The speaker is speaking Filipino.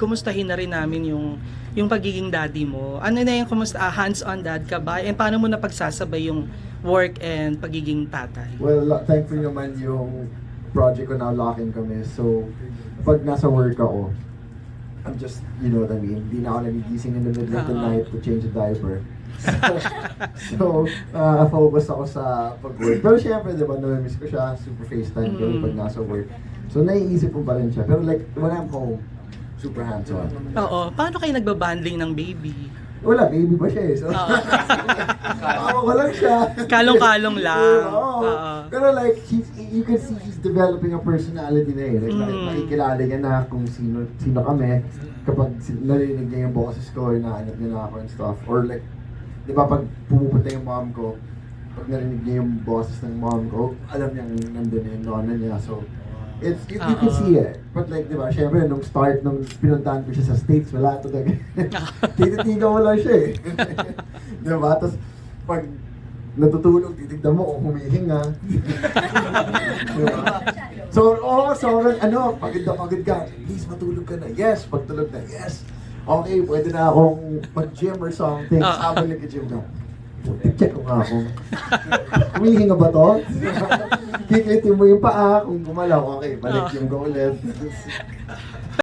kumustahin na rin namin yung yung pagiging daddy mo. Ano na yung kumusta ah, hands-on dad ka ba? And paano mo na pagsasabay yung work and pagiging tatay? Well, thankfully naman yung project ko na locking kami. So, pag nasa work ako, I'm just, you know what I mean? Hindi na ako nagigising in the middle of the Oo. night to change a diaper. So, so uh, focus ako sa pag-work. Pero syempre, di ba, namimiss ko siya, super FaceTime ko Mm. pag nasa work. So, naiisip ko pa rin siya. Pero like, when I'm home, super hands-on. Oo. Paano kayo nagbabandling ng baby? Wala, baby ba siya eh. So, Oo. Tama ko lang siya. Kalong-kalong lang. Oo. Oo. Pero like, she's, you can see she's developing a personality na eh. Like, Mm. nakikilala niya na kung sino sino kami. Kapag si- narinig niya yung boses ko, hinahanap niya na ako and stuff. Or like, di ba pag pumupunta yung mom ko, pag narinig niya yung boses ng mom ko, alam niya nandun na yung nona niya. So, it's, you, you can see it. But like, di ba, syempre, nung start, nung pinuntahan ko siya sa States, wala talaga. Tititigaw mo lang siya eh. di ba? Tapos, pag natutulog, titignan mo kung humihinga. di ba? So, oo, oh, sobrang, ano, pagod na pagod ka. Please, matulog ka na. Yes, pagtulog na. Yes. Okay, pwede na akong mag-gym or something. Habang nag-gym na. Check ko nga kung humihinga ba to? Kiklitin mo yung paa, kung gumalaw, okay, balik Ah. yung go ulit.